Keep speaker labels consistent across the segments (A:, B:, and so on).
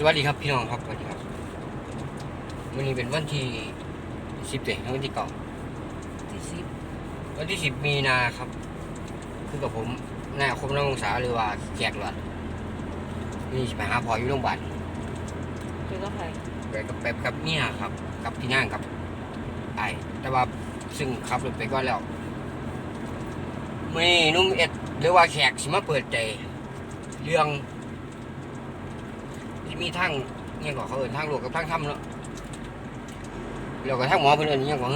A: สวัสดีครับพี่น้องครับสวัสดีครับวันนี้เป็นวันที่สิบเอ็ดวันที่เก้า
B: ที่สิบ
A: วันที่สิบมีนาครับคือกับผมนายคมนักศึกษาหรือว่าแจกหลอดนี่สิไปหาพออยู่โรงพยาบาล
B: คือก็ไป
A: ไปกับแป๊บกับเนี่ยครับ กับพี่นางกับไอแต่ว่าซึ่งขับรถไปก่อนแล้วมื่อนี้หนุ่มเอ็ดหรือว่าแขกสิมาเปิดใจเรื่องที่ มีทั้งเนี่ยก็เขาเอินทั้งโลกกับทั้งถ้ำเนาะแล้วก็ทั้งหมอเพิ่นเอินเนี่ยก็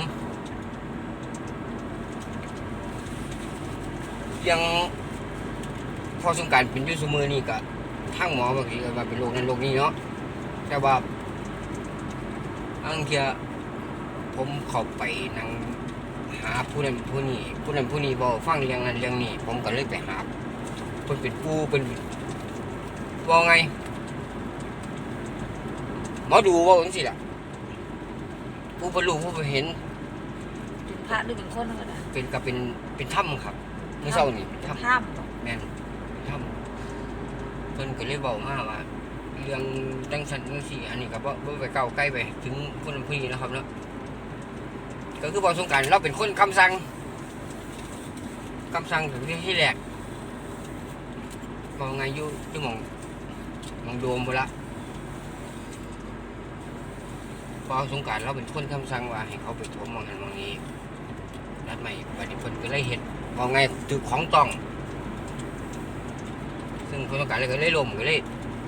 A: ยังพอสงการเป็นยุสมือนี่ก็ทั้งหมอบางทีก็ว่าเป็นโรคนั้นโรคนี้เนาะแต่ว่าอังเทียผมเข้าไปนั่งหาผู้นั้นผู้นี้ผู้นั้นผู้นี้บอกฟังเรื่องนั้นเรื่องนี้ ผมก็เลยไปหาเพิ่นเป็นผู้เป็นว่าไง มอดูว่าจังซี่ล่ะผู้บรรลุผู้บ่เห็น
B: เป็นพระหรือเป็นคนก็ได้
A: เป็นก็เป็นเป็นถ้ำครับเมื่อเช้านี่เป็นถ้ำ
B: ห้าม
A: แม่นเป็นถ้ำเพิ่นก็เลยบอกมาว่า เรื่องจังสันจังซี่อันนี้ก็บ่บ่ไปเก้าวใกล้ไป ถึงคนผู้นี้นะครับเนาะก็คือบอกสงกรารเราเป็นคนคำสั่งคำสั่งถึงที่ที่แรกบอกไงอยู่ที่หมองหมองโดมไปละ พ อสงกรารเราเป็นคนคำสั่งว่าให้เขาไปถมมองหันมองนี้รัดใหม่บัดนี้เพิ่นก็เลยเห็ดมองไงถือของต้อง ซึ่งคนสงกรารเลยก็เลยลมก็เลย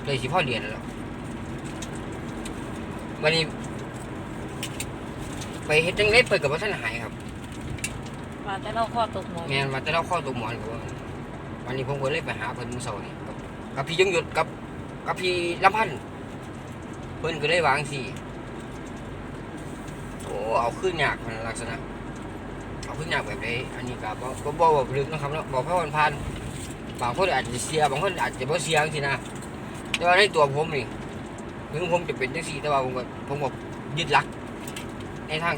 A: เลยสิพ่อเรียนแล้ววันนี้ ไปเฮ็ดจังเล็เปิดกับว่าท่านหายครับ
B: มาแต่เราข้อตกหัว
A: แม่นมาแต่เราข้อตัวหมอนกับว่าวันนี้ผมก็เลยไปหาเพิ่นมื้อเช้านี่กับกับพี่ยงหยุดกับกับพี่ลำพันธ์เพิ่นก็เลยวาจั่งสิ โอ้เอาขึ้นยากมันลักษณะเอาขึ้นยากแบบนี้อันนี้ก็บ่บ่บ่บ่ลึกนะครับเนาะบ่เพระมันผ่านบางคนอาจจะเสียบางคนอาจจะบ่เสียงซี่นะแต่ว่าในตัวผมนี่ถึงผมจะเป็นจังซี่แต่ว่าผมก็ผมก็ยึดหลัก ในทาง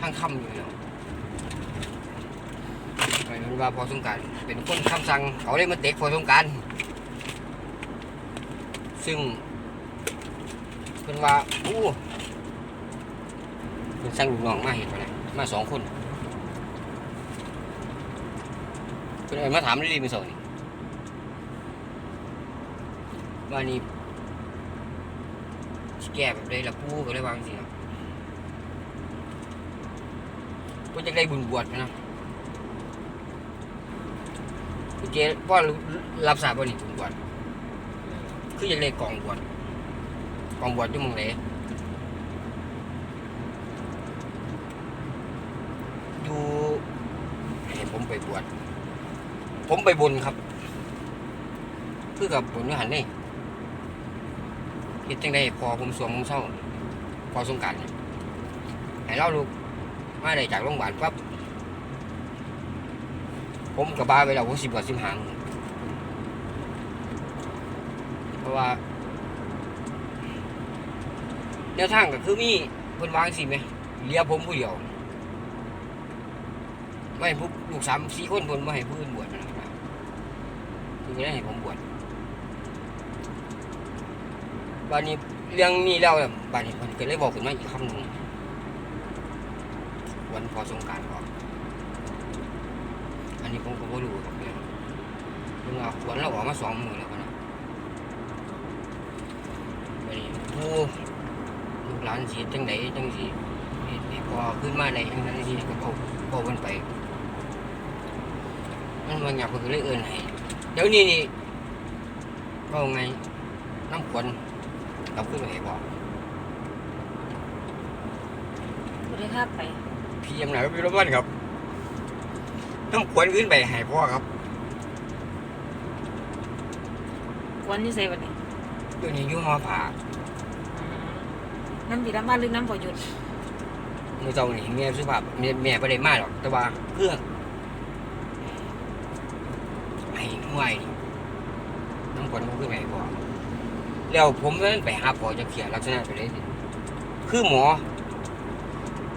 A: ทางคำอยู่แล้วหมายว่าพอสงกรารเป็นคนคำสั่งเขาเลยมาเตะพอสงกรารซึ่งเป็นว่าอู้ เป็นสั่งลูกน้องมาเห็นไปแล้วมาสองคนเป็นอะไรมาถามเรื่องนี้เป็นสองนี่ว่านี่แก้แบบไรละปูก็เลยวางสิครับก็จะได้บุญบวชนะคุณเจ๊พ่อรับทราบว่านี่บุญบวชคืออยากได้กองบวชกองบวชอยู่มองไหนอยู่ให้ผม ไปบวชผมไปบนครับ คือกับบนวิหารนี่คิดจังได้พอผมสวมมงเศร้า พอสงกรารให้เล่าลูกมาได้จากโรงพยาบาลปั๊บผมกับบ้าไปแล้วผมสิบกว่าสิบหางเพราะว่าแนวทางก็คือมีเพิ่นวางสิไหมเลียผมผู้เดียว ไม่ให้ผู้ลูกสามสี่คนเพิ่นไม่ให้ผู้อื่นบวชนะครับคือไม่ได้ให้ผมบวชบานนี้เรื่องนี้แล้วเนี่ยบานนี้เพิ่นก็เลยบอกขึ้นมาอีกคำหนึ่งวันพอสงการก่อนอันนี้ผมก็บ่รู้ครับเนี่ยเพิ่งเอาวันเราออกมาสองมือแล้วกันนะไปผู้ลูกหลานสีจังไหนจังสีพอขึ้นมาในจังนั้นสีก็บอกบอกมันไป นบางอยางเพิ่นก็เลยเอื้อนให้เดี๋ยวนี้นี่ก็ไงน้ำขวัญกลับขึ้นไปบอก
B: คุณได้ข้ามไป
A: พี่ยำหนพี่รบกวนครับน้ำขวัญขึ้นไปให้พ่อครับ
B: วันนี้เซวันนี้
A: ตัวนี้ยู่งหอผ่า
B: น้ำดีน้ำบ้านลึกน้ำปอยุด
A: มือเจ้าหนี่แม่สุภาพแม่แม่ไม่ได้มากหรอกแต่ว่าเพื่อให้ห่วยนี่น้ำฝนมันขึ้นไปให้พ่อแล้วผมนั้นไปหาพอจะเขียนลักษณะไปเลยสิคือหมอ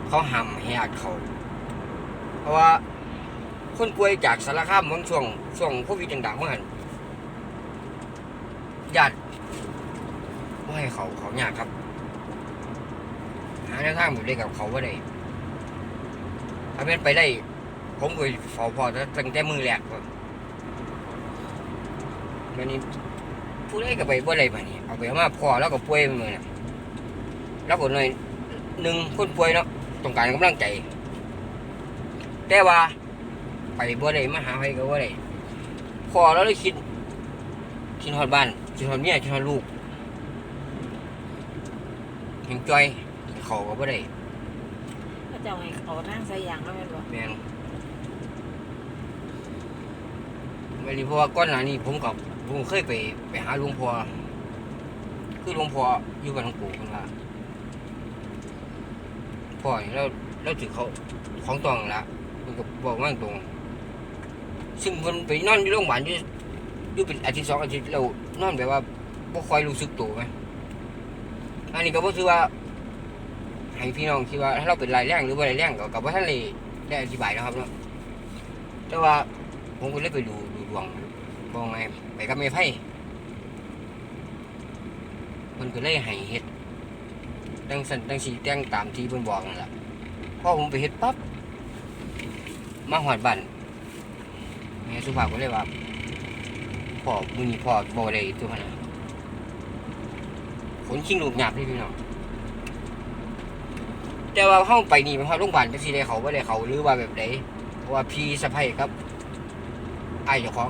A: เขาห้ามให้ญาติเขา เพราะว่าคนป่วยจากสารคามบางช่วงช่วงโควิดต่างๆเมื่อหันญาติบ่ให้เขาเขายากครับ หาแนวทางแบบได้กับเขาบ่าได้ถ้าเป็นไปได้ ผมเคยเฝ้าพอตั้งแต่มือแรกค รับวันนี้ผู้ใดก็ไปบ่ได้บัดนี้เอาไปเอามาพอแล้วก็ป่วยมื้อน่ะแล้วก็หน่อยหนึ่งคนป่วยเนาะต้องการกำลังใจ แต่ว่า ไปบ่ได้มาหาใครก็บ่ได้พอแล้วเลยคิดคิดฮอดบ้านคิดฮอดเมียคิดฮอดลูกเห็นจอยเขาก็บ่ได้
B: พระเจ้าให้เขาทางใส่ยางแล้วแม่นบ่
A: แม่นวันนี้เพราะว่าก่อนหน้านี้ผมกับ ผมเคยไปไปหาหลวงพ่อคือหลวงพ่ออยู่กับหลวงปู่คนว่าพ่อนี่เราเราถือเขาของตองละมันก็บอกว่าตรง ซึ่งคนไปนอนอยู่โรงพยาบาลอยู่อยู่เป็นอาทิตย์สองอาทิตย์เรานอนแบบว่าบ่ค่อยรู้สึกตัวไหมอันนี้ก็บ่ถือว่า ให้พี่น้องคิดว่าถ้าเราเป็นรายแรงหรือว่าไรายแรงก็กับว่าท่านเลยได้อธิบายนะครับเนาะแต่ว่าผมก็เลยไปดูดูดวง บอกไงไปกับเมไพ่มันก็เลยให้เฮ็ดดังสันดังสีแต่งตามที่เพิ่นบอกนั่นแหละพอผมไปเฮ็ดปั๊บมาหอดบ้านแม่สุภาพก็เลยว่าพ่อมือนี้พ่อบ่ได้ตัวนาดขนชิงลูกหยาบเลยพี่น้องแต่ว่าเข้าไปนี่มันเข้าโรงพยาบาลจังซี่ได้เขาบ่ได้เขาหรือว่าแบบใดเพราะว่าพี่สะใภ้ครับไอ้เจ้าของ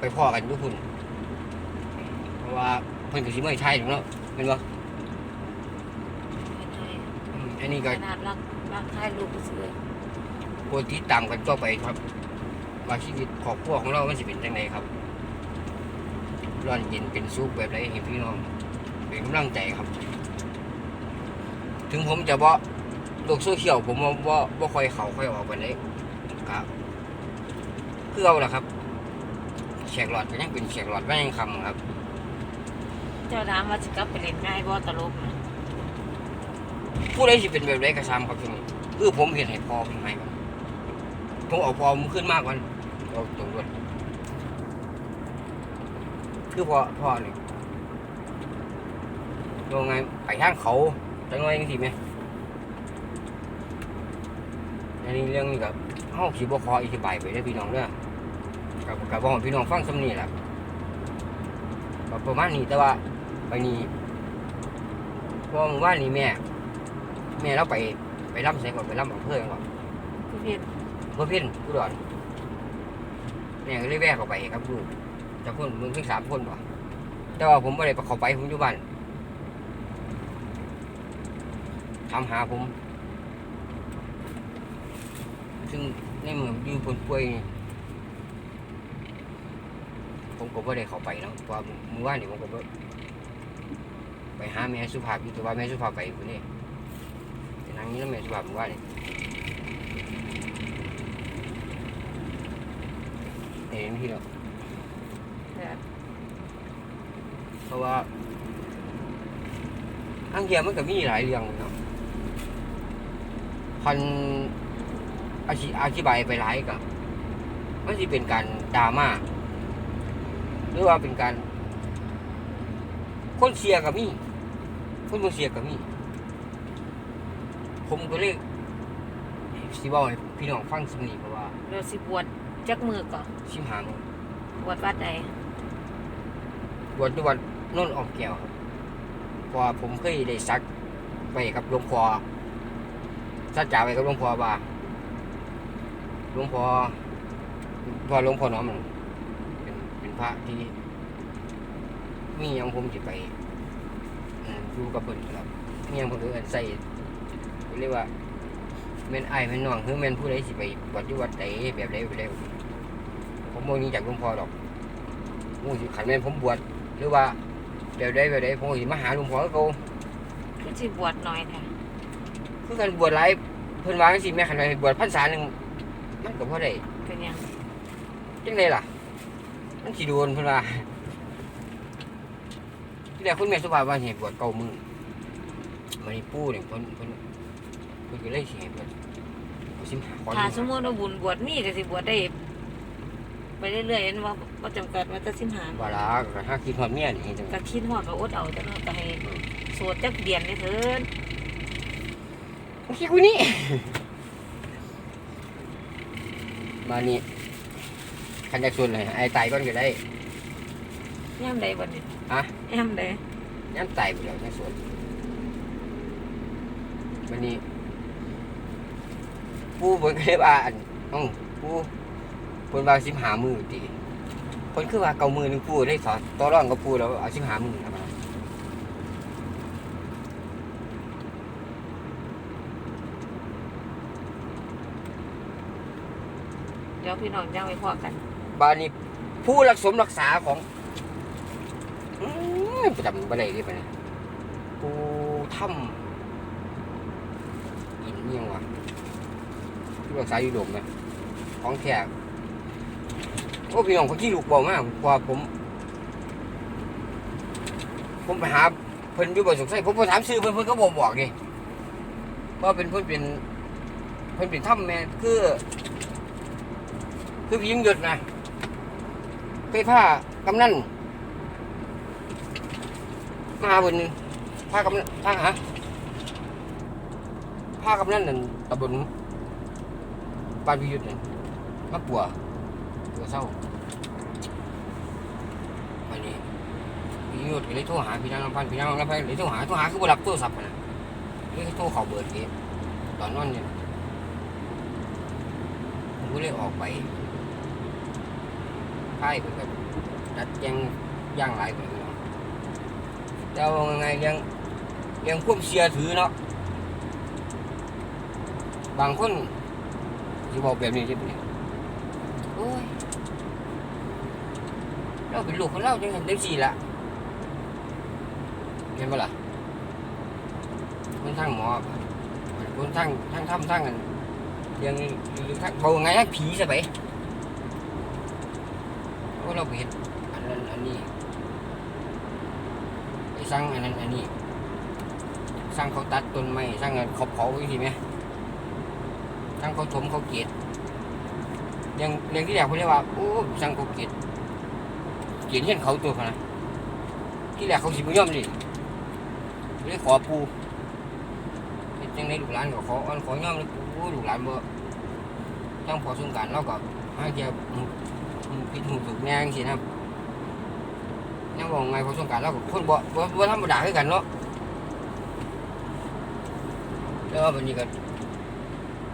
A: ไปพ่อกันทุกคนเพราะว่าเพิ่นก็สิเมื่อยใช่ถูกเนาะแม่นบ่
B: ไม่ใช่
A: อืมอันนี้ก็
B: ขนาดรักรักถ่ายรูปก็ซื้อ
A: โปรดติดตามกันต่อไปครับ ว่าชีวิตครอบครัวของเรามันสิเป็นจังไดครับร้อนเย็นเป็นสุขแบบใดให้พี่น้องเป็นกำลังใจครับ ถึงผมจะบ่โลกโซเชียลผมว่าบ่บ่ค่อยเข้าค่อยออกไปเลยครับ คือเอาล่ะครับ แขกหลอดก็ยังเป็นแขกหลอดก็ยังคำครับ
B: เจ้าถามว่าสิกลับไปเล่นง่ายบ่ตลกนะ
A: ผู้ใดสิเป็นแบบใดก็ซ้ำครับที่นี่คือผมเห็นให้พอเป็นไงครับผมเอาพอมนขึ้นมากกว่าเอาตรงรถคือพอพอนี่ลงไงไปทางเขาจังไงยังสิไหมอันนี้เรื่องนี้กับเฮาสิบ่ขออธิบายไปได้อพี่น้องเด้อ กับกับบอกให้พี่น้องฟังสำนี้แหละก็ประมาณนี้แต่ว่าไปนี่เพอเมื่อวานนี้แม่ แม่เราไปไปรับใส่ก่อนไปรับอำเภอก่อน
B: คือเพชร
A: เพื่อเพ่นผู้ดอนแม่ก็เลยแวะเข้าไปครับลูกจะคนมึงถึงสามคนป่ะแต่ว่าผมไม่ได้ไปเข้าไปผมอยู่บ้านทำหาผม ซึ่งในเมืองอยู่คนป่วยนี่ ผมก็ไม่ได้เข้าไปเนาะเพราะว่าเมื่อวานนี่ผมก็บ่ไปหาแม่สุภาพอยู่แต่ว่าแม่สุภาพไปคนนี้เป็นนางนี้แล้วแม่สุภาพเมื่อวานนี่เห็นที่เรา
B: แต่
A: เพราะว่าอังเกียมันก็มีหลายเรื่องเนาะคันอธิอธิบายไปหลายก็มันจะเป็นการดราม่า หรือว่าเป็นการ คนเสียกับมีคนบ่เสียกับมีผมก็เลยสิบอกให้พี่น้องฟังสนิเพราะว่า
B: เราสิบวชจักมือก่อน
A: ชิมหาง
B: บวชวัดใด
A: บวชที่วัดโน่นออมแก้วครับเพราะว่าผมเคยได้ซักไปกับหลวงพ่อสัจจาไปกับหลวงพ่อว่าหลวงพ่อพ่อหลวงพ่อน้อมนั่นเป็นเป็น พระที่มีหยังผมจะไปอืมอยู่กับเพิ่นครับมีหยังผมเอิ้นใส่เรียกว่าแม่นอ้ายแม่นน้องคือแม่นผู้ใดสิไปวัดอยู่วัดใดแบบใดแบบใดผมบ่หนี้จากหลวงพ่อดอกผมสิขันแม่นผมบวชหรือว่าแบบใดแบบใดผมก็สิมาหาหลวงพ่อคือเก่า
B: คือสิบวชหน่อยแท้
A: คือกันบวชหลายเพิ่นว่าจังซี่แม่ขันไปบวชพรรษาหนึงมันก็บ่ได้
B: เป็นหยัง
A: จังไดล่ะ มันสิโดนเพิ่นว่าที่แรกคุณแม่สุภาพว่าสิให้บวชเก้ามื้อมันนี่ปู่นี่เพิ่นเพิ่นเพิ่นก็เลยสิให้บวชเอาสิมาขอ
B: ถ้า
A: สิ
B: สมมุติว่าบุญบวชมีก็สิบวชได้ ไปเรื่อยๆนั่นว่าบ่จำกัดว่าจะสิหา
A: ว่าละก็ถ้าคิดฮอดเมียนี่จัง
B: ก็คิดฮอดก็อดเอาจังก็ให้โสดจักเดือนนี่เถิน
A: คิดกูนี่ มานี่ คันจะส่วนเลยไอ้ตายก่อนก็ได้
B: ยามใดบัดนี้
A: ฮะ
B: ยามใด
A: ย้ำตายไปแล้วยังส่วนวันนี้ปูเพิ่นก็เลยว่าอันเอ้าปูเพิ่นว่าสิบหามือติเพิ่นคือว่าเก่ามือหนึงปูได้สอนต่อรองกับปูแล้วเอาสิบหามือครับ
B: เดี๋ยวพี่น้องจังไปพอกัน
A: บานี้ผู้รักสมรักษาของอืมประจำบ่ได้ที่ปะเนี่ยผู้ถ้ำอินนี่ยังวะผู้รักษาอยู่ดมนะของแขกโอ้พี่น้องเขาขี้ลูกบอกมากกว่าผม ผมไปหาเพิ่นอยู่บ่สงสัยผมไปถามชื่อเพิ่นเพิ่นก็บอกบอกดิว่าเป็นเพิ่นเป็นเพิ่นเป็นถ้ำแม่คือ คือพี่ยิงหยุดนะ ไปผ้ากำนันมาหาบนผ้ากำนันผ้าฮะผ้ากำนันนั่นตำบลบ้านพิยุทธ์นั่นมาปัวปัวเศร้าวันนี้พี่ยุทธ์ก็เลยโทรหาพี่นางลำพันพี่นางลำพันเลยโทรหาโทรหาคือบ่รับโทรศัพท์นะเลยโทรเขาเบิดเกมตอนนอนเนี่ยผมก็เลยออกไป ไพ่เป็นแบบดัดแยังย่างหลายกว่านี้เนาะแต่ว่าไงเลี้ยงเรียงควบเชียร์ถือเนาะบางคนที่บอกแบบนี้ที่เป็นเนี่ยโอ้ยเราเป็นลูกของเราจังเห็นได้สี่ละเห็นปะล่ะคนทั้งหมอคนทั้งทั้งทำทั้งกันเลี้ยงทั้งบอกไงผีซะไหม เราไปเห็นอันนั้นอันนี้ไปสร้างอันนั้นอันนี้สร้างเขาตัดต้นไม้สร้างเขาเผาอีกทีไหมสร้างเขาถมเขาเกลียดยังเรื่องที่แรกเขาเรียกว่าโอ้สร้างเขาเกลียดเกลียดเห็นเขาตัวเขานะที่แรกเขาสิบย่อมดิเลยขอปูจังในลูกหลานก็ขออันขอย่อมเลยปูลูกหลานบ่จังพอสงการเราก็ให้เจ้า พิดหูถูกแนงสินะยังบอกไงพอสงกรารแล้วก็คนบ่บ่บ่ธรรมดาคือกันเนาะแล้ววันนี้ก็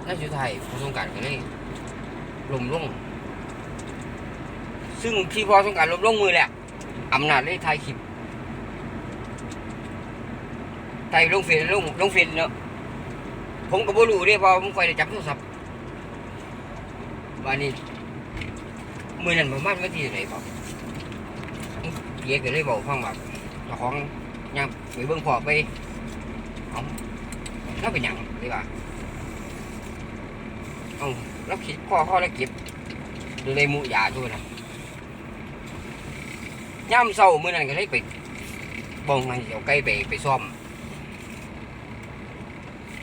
A: น่าสุดท้ายพอสงกรารก็เลยลมลง ซึ่งที่พอสงกรารลมลงมือแหละอำนาจเลยถ่ายคลิปถ่ายลงเฟซลงลงเฟซเนาะผมก็บ่รู้เด้พราะผมคอได้จับโทรศัพท์วันนี้ มื่อนั้นประมาณวันที่ไหนครับเกียก็เลยบอกฟังว่าเจ้าของยังไปเบิ่งพอไปเอาแล้วเป็นหยังดีกว่าเอาแล้วคิดพ่อพ่อแล้วเก็บเลยมุยาด้วยนะย่ำเศร้ามื่อนั้นก็เลยไปบองมันเอาไก่ไปไปซ่อม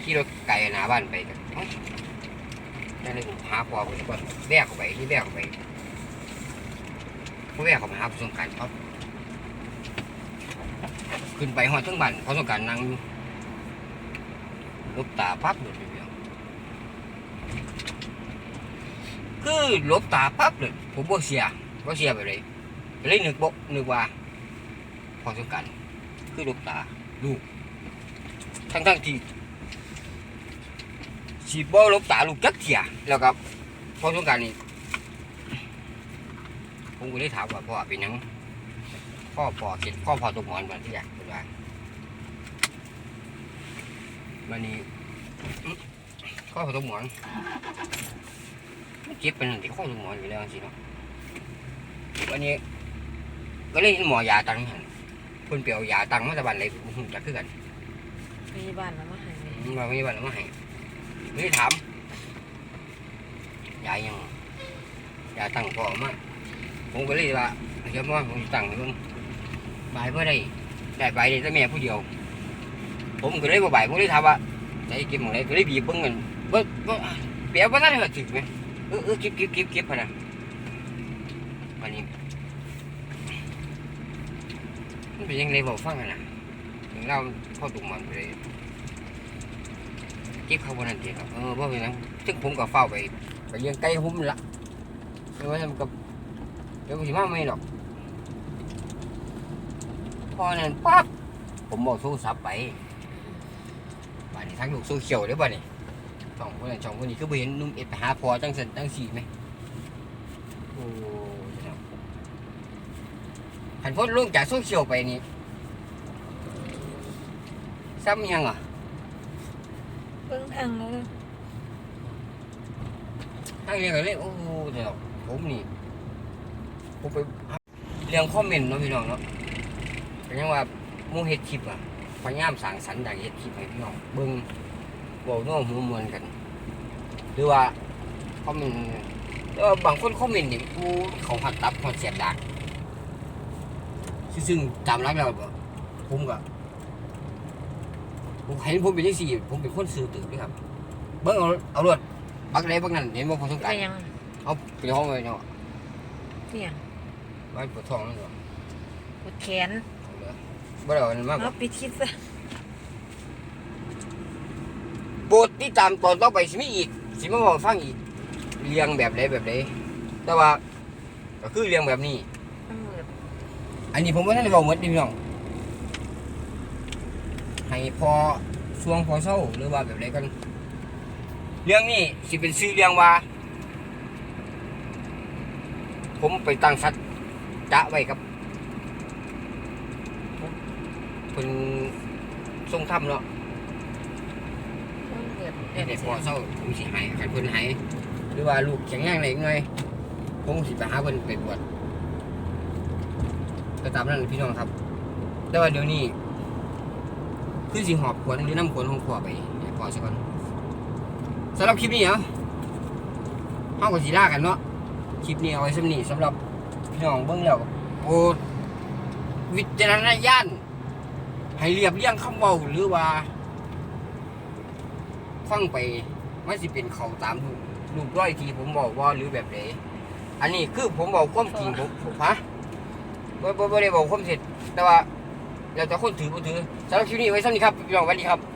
A: ขี่รถไก่หน้าบ้านไปกันนั่นเลยหาพอไปก่อนแบกไปที่แบกไป ผู้แม่เขามาหาประสบการณ์ครับ ขึ้นไปหอดทั้งบ้านประสบการณ์นั่งอยู่ลบตาปั๊บเลยทีเดียวคือลบตาปั๊บเลยผมบ่เสียบ่เสียไปเลยเลยนึกบ่นึกว่าพอสงกรารคือลบตาลูกทั้งทั้งที่สีบ่ลบตาลูกจักเสียแล้วก็พอสงกรารนี่ ผมก็ได้ถามว่าพ่อเป็นหยังพ่อพ่อเก็ดพ่อพ่อตัวหมอนมาที่อยากเป็นว่าวันนี้อื้อพ่อพ่อตัวหมอนมันเจ็บเป็นที่ข้อตัวหมอนอยู่แล้วสิเนาะวันนี้ ก็เลยเห็นหมอยาตังหันเพิ่นเปลี่ยวยาตังมาจากบ้านไหนผมจักคือกัน
B: พยาบาลแล้วมาให้
A: อืมว่าไม่บ้านเอามาให้เลยถามยายยังยาตังพ่อเอามา ผมก็เลยว่าเดี๋ยวมาผมสิตั้งให้เบิ่งบายเพื่อได้ได้ใบได้แต่แม่ผู้เดียว ผมก็เลยบ่บายผมเลยถามว่าใจเก็บหมองไหนก็เลยบีบเบิ่งเงินเบ่บ่เปรียบว่านั่นเหรอถึกไหมเออเออเก็บเก็บเก็บเก็บพะนะวันนี้มันเป็นยังไงบอกฟังกันนะถึงเราพ่อตุกมันไปเลยเก็บเขาวันนั้นเดียวครับเออเพราะเป็นหยังซึ่งผมก็เฝ้าไปไปเลี้ยงไก่หุ้มละเดี๋ยวมันก็ เดี๋ยวมันสิมาไม่หรอก พอนั้นปั๊บผมบอกโทรศัพท์ไปบ้านนี้ทั้งลูกโซเชียลเด้อบ้านนี้สองคนนั้นสองคนนี้คือไปเห็นหนุ่มเอ็ดไปหาพอจังสันจังสี่ไหมโอ้ยเนาะหันพ้นลงจากโซเชียลไปนี่ซ้ำยังอะ
B: เบิ่งทางเลย
A: ทั้งเรียงกันเลยโอ้โหเดี๋ยวผมนี่ ผมไปเรียงคอมเมนต์เนาะพี่น้องเนาะเป็นยังว่าหมูเฮ็ดคลิปอะพยายามสั่งสรรค์อยากเฮ็ดคลิปให้พี่น้องเบิ่งเว้าโน้หูมวนกัน หรือว่าคอมเมนต์เออบางคนคอมเมนต์นี่กูเขาหัดตับหัดเสียบดากซึ่งตามรักแล้วบ่ผมก็ผมเห็นผมเป็นจังซี่ ผมเป็นคนซื่อตื่นด้วยครับ เบิ่งเอาเอารถบักใดบักนั้นเห็นบ่พอสงก
B: ไป
A: ราร
B: ยัง
A: เอาไปห้องไว้เนาะ
B: เที่ย ง
A: ไว้ปวดท้องนั่นเนาะ
B: ปวดแขน
A: เอาเลยบ่ได้เอาอันนั้นมาบ่
B: เอาปิดคลิปซะ
A: โปรดติดตามตอนต่อไปสิมีอีกสิมาบอกฟังอีกเรียงแบบใดแบบใดแต่ว่าก็คือเรียงแบบนี้
B: มันมืด
A: อันนี้ผมว่าท่านได้บอกหมดนี่พี่น้องให้พอช่วงพอเศร้าหรือว่าแบบใดกัน เรื่องนี้สิเป็นชื่อเรื่องว่า ผมไปตั้งสัจ จะไว้กับเป็นทรงธรรมเนาะเด็กพอเศร้าผมสิหายกันเพิ่นหายหรือว่าลูกแข็งแรงอะไรไงผมสิไปหาเพิ่นไปบวชก็ตามนั้นพี่น้องครับ แต่ว่าเดี๋ยวนี้คือสิหอบขวดหรือน้ำขวดของพ่อไปให้พ่อซะก่อนสำหรับคลิปนี้เหรอเฮาก็สิลากันเนาะคลิปนี้เอาไว้สำนีสำหรับ น้องเบิ่งแล้วโอ้วิจารณญาณให้เรียบเรียงคำเว้าหรือว่า ฟังไปมันสิเป็นเขาตามรูปรูปร้อยที่ผมบอกว่าหรือแบบไหนอันนี้คือผมบอกความจริงผมผมฮะบ่บ่บ่ได้บอกความเสร็จแต่ว่าเราจะคนถือบ่ถือสำหรับคลิปนี้ไว้สำนี้ครับพี่น้องสวัสดีครับ